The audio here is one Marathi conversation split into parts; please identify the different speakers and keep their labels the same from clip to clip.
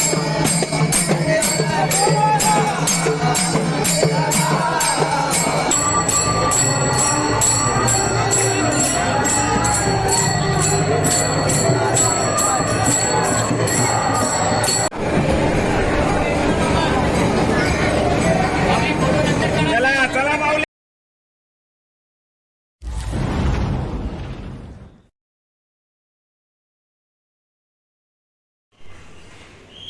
Speaker 1: Thank you.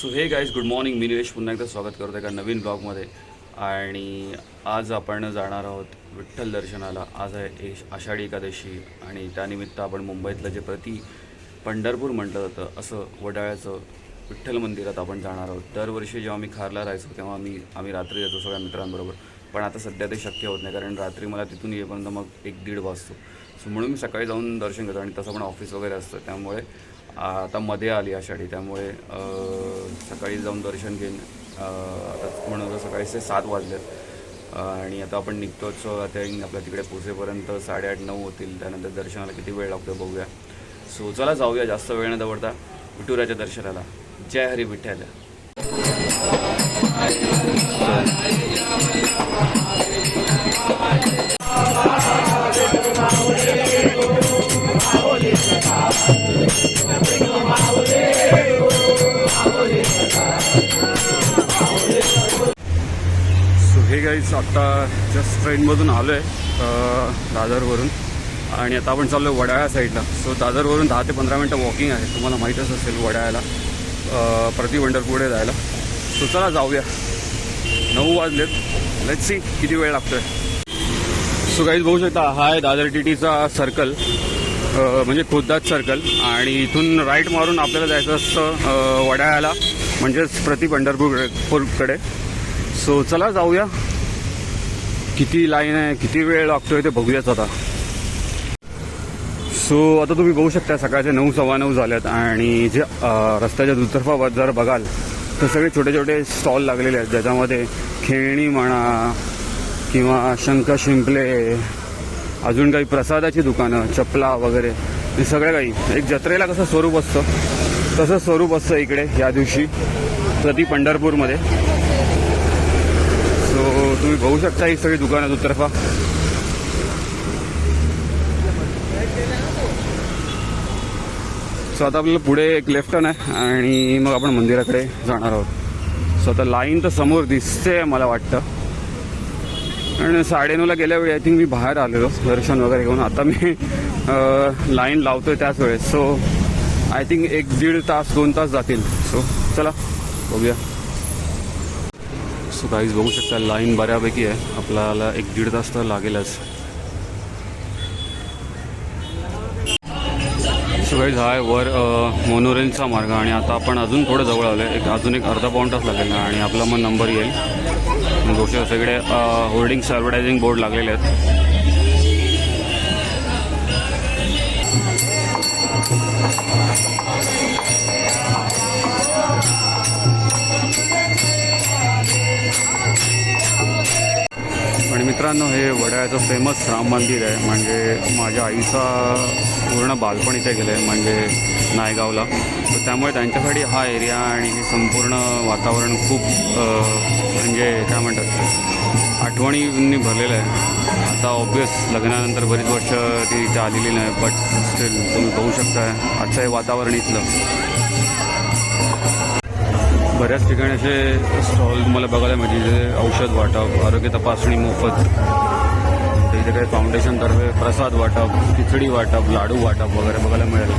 Speaker 1: So hey guys good morning मी निलेश पुन्हा एकदा स्वागत करतो एका नवीन ब्लॉगमध्ये. आणि आज आपण जाणार आहोत विठ्ठल दर्शनाला. आज आहे आषाढी एकादशी आणि त्यानिमित्त आपण मुंबईतलं जे प्रति पंढरपूर म्हटलं जातं असं वडाळ्याचं विठ्ठल मंदिरात आपण जाणार आहोत. दरवर्षी जेव्हा मी खारला राहायचो तेव्हा मी आम्ही रात्री येतो सगळ्या मित्रांबरोबर. पण आता सध्या ते शक्य होत नाही कारण रात्री मला तिथून येईपर्यंत मग एक दीड वाजतो. सो म्हणून मी सकाळी जाऊन दर्शन घेतो आणि तसं पण ऑफिस वगैरे असतं त्यामुळे आता मध्ये आली आषाढी त्यामुळे सकाळी जाऊन दर्शन घेईन. आता म्हणून सकाळी ते सात वाजलेत. आणि आता आपण निघतोच आता आपल्या तिकडे पोचेपर्यंत साडेआठ नऊ होतील. त्यानंतर दर्शनाला किती वेळ लागतो बघूया. सो चला जाऊया जास्त वेळ न दवडता. विठुराच्या दर्शनाला. जय हरी विठ्ठल. आत्ता जस्ट ट्रेनमधून आलो आहे दादरवरून. आणि आता आपण चाललो आहे वडाळ्या साईडला सो दादरवरून दहा ते पंधरा मिनटं वॉकिंग आहे. तुम्हाला माहीतच असेल वडाळ्याला. अ, प्रति जायला. सो चला जाऊया. नऊ वाजलेत. लेट सी किती वेळ लागतो आहे सो काहीच बघू शकता हा आहे दादर टी टीचा सर्कल म्हणजे खुद्दाच सर्कल आणि इथून राईट मारून आपल्याला जायचं असतं वडाळ्याला. म्हणजेच प्रति पंढरपूरकडे सो चला जाऊया. किती लाईन आहे किती वेळ लागतोय ते बघूयाच आता. सो आता तुम्ही बघू शकता सकाळचे नऊ सव्वा नऊ झाल्यात आणि जे रस्त्याच्या दुतर्फा जर बघाल तर सगळे छोटे छोटे स्टॉल लागलेले आहेत. ज्याच्यामध्ये खेळणी म्हणा किंवा शंख शिंपले अजून काही प्रसादाची दुकानं चपला वगैरे हे सगळं काही. एक जत्रेला कसं स्वरूप असतं? तसं स्वरूप असतं इकडे या दिवशी. प्रति पंढरपूरमध्ये. तुम्ही बघू शकता ही सगळी दुकानं उत्तरफा सो आता आपल्याला पुढे एक लेफ्ट टर्न आहे आणि मग आपण मंदिराकडे जाणार आहोत. सो आता लाईन तर समोर दिसते मला वाटतं. आणि साडेनऊला गेल्या वेळी आय थिंक मी बाहेर आलेलो दर्शन वगैरे घेऊन. आता मी लाईन लावतोय त्याच वेळेस. सो आय थिंक एक दीड तास दोन तास जातील. सो चला बघूया. सो काहीच बघू शकता लाईन बऱ्यापैकी आहे. आपल्याला एक दीड तास तर लागेलच. सो गाईज हा आहे वर मोनोरेलचा मार्ग आणि आता आपण अजून थोडं जवळ आलो आहे एक अजून एक अर्धा पाऊण तास लागेल आणि आपला मग नंबर येईल. गोष्ट सगळे होर्डिंग्स ॲडव्हर्टायझिंग बोर्ड लागलेले आहेत. मित्रांनो हे वड्याचं फेमस राम मंदिर आहे. म्हणजे माझ्या आईचा पूर्ण बालपण इथे गेलं आहे म्हणजे नायगावला. तर त्यामुळे त्यांच्यासाठी हा एरिया आणि हे संपूर्ण वातावरण खूप म्हणजे काय म्हणतात आठवणींनी भरलेलं आहे. आता ऑब्वियस लग्नानंतर बरीच वर्ष ती इथे आलेली नाही बट स्टील तुम्ही बघू शकता आजचं हे वातावरण इथलं. बऱ्याच ठिकाणी असे स्टॉल तुम्हाला बघायला मिळतील जे औषध वाटप आरोग्य तपासणी मोफत तर इथे काही फाउंडेशनतर्फे प्रसाद वाटप खिचडी वाटप लाडू वाटप वगैरे बघायला मिळेल.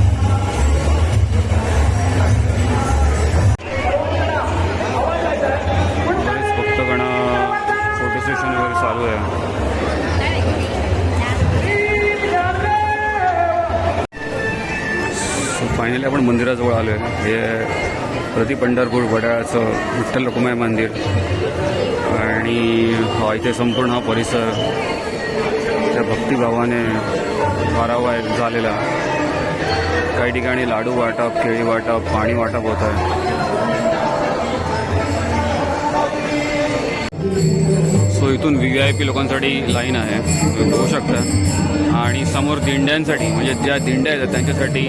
Speaker 1: बरेच फोटो सेशन वगैरे चालू आहे. फायनली आपण मंदिराजवळ आलो आहे हे प्रति पंढरपूर वडाळाचं विठ्ठल लोकमय मंदिर आणि हा इथे संपूर्ण हा परिसर त्या भक्तिभावाने भारावा झालेला. काही ठिकाणी लाडू वाटप केळी वाटप पाणी वाटप होत आहे. सो इथून व्ही आय पी लोकांसाठी लाईन आहे. तुम्ही बघू शकता. आणि समोर दिंड्यांसाठी म्हणजे ज्या दिंड्या आहेत त्यांच्यासाठी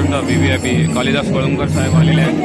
Speaker 1: शकता V V I P Kalidas Kalamkar साहेब आलेले आहेत.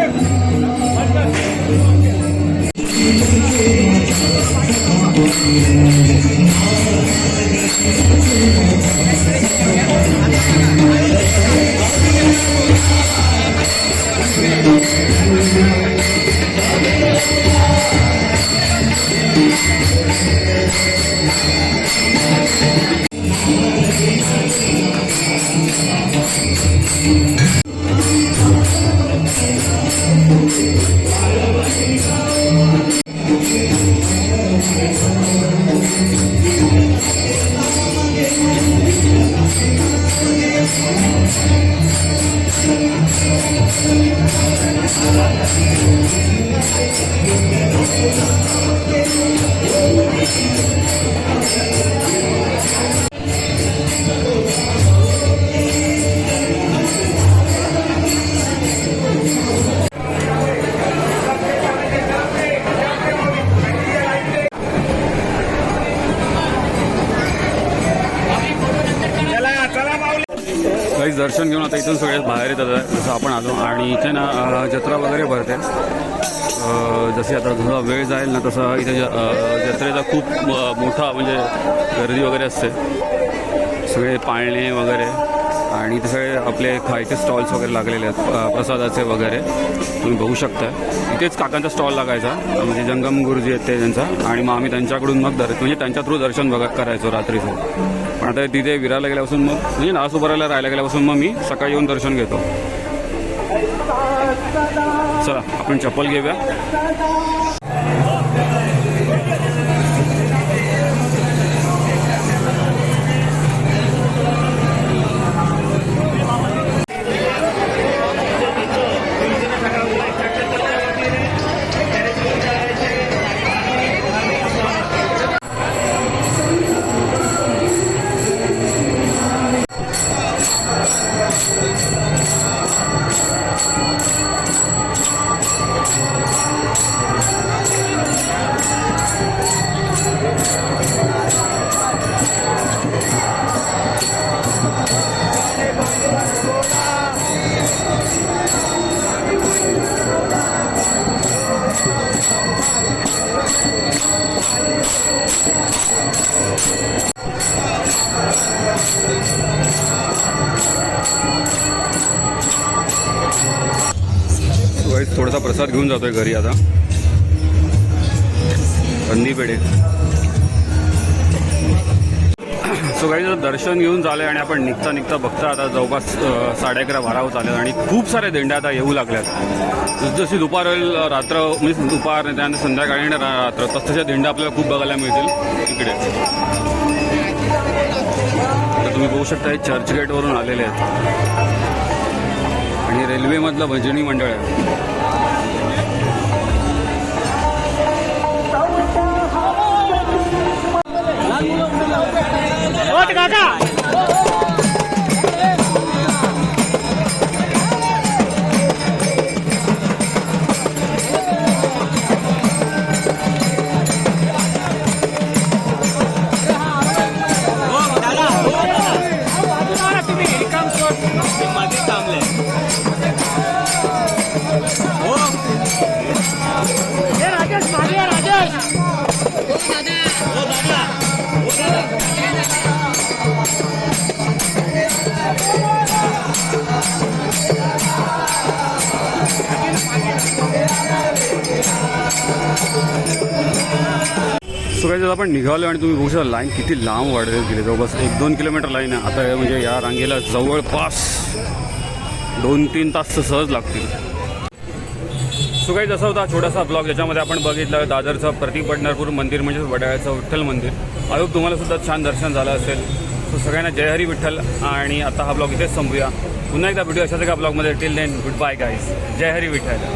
Speaker 1: आणि इथे ना जत्रा वगैरे भरते. जसे जशी आता जसा वेळ जाईल ना तसं इथे ज- जत्रेचा खूप म- मोठा म्हणजे गर्दी वगैरे असते. सगळे पाळणे वगैरे. आणि इथे सगळे आपले खायचे स्टॉल्स वगैरे लागलेले आहेत प्रसादाचे वगैरे. तुम्ही बघू शकता. इथेच काकांचा स्टॉल लागायचा. म्हणजे जंगम गुरुजी आहेत ते त्यांचा. आणि मग आम्ही त्यांच्याकडून मग दर म्हणजे त्यांच्या थ्रू दर्शन बघा करायचो रात्रीचं. पण आता तिथे विरायला गेल्यापासून मग म्हणजे नास राहायला गेल्यापासून मग मी सकाळी येऊन दर्शन घेतो. चला आपण चप्पल घेऊया. घेऊन जातोय घरी आता. कंदी पेढे सो काही दर्शन घेऊन झालंय आणि आपण निघता निघता बघता आता जवळपास साडे अकरा बारा होत आले आणि खूप सारे दिंड्या आता येऊ लागल्यात. जसजशी दुपार होईल रात्र म्हणजे दुपार आणि त्यानंतर संध्याकाळी आणि रात्र तसतशा दिंड्या आपल्याला खूप बघायला मिळतील इकडे. तर तुम्ही बघू शकता हे चर्चगेटवरून आलेले आहेत. आणि रेल्वेमधलं भजनी मंडळ आहे.
Speaker 2: तुम्ही
Speaker 1: सो आपण निघालो आणि तुम्ही बघू शकता लाईन किती लांब वाढत गेली जवळपास एक दोन किलोमीटर लाईन आहे. आता म्हणजे या रांगेला जवळपास दोन तीन तास तर सहज लागतील. सो काही जसा होता छोटासा ब्लॉग ज्याच्यामध्ये आपण बघितलं दादरचं प्रतीक पंढरपूर मंदिर म्हणजे वडाळ्याचं विठ्ठल मंदिर. आयोग तुम्हाला सुद्धा छान दर्शन झालं असेल. सो सगळ्यांना जय हरी विठ्ठल. आणि आता हा ब्लॉग इथेच संपूया. पुन्हा एकदा व्हिडिओ अशाच एका ब्लॉगमध्ये till then good bye guys जय हरी विठ्ठल.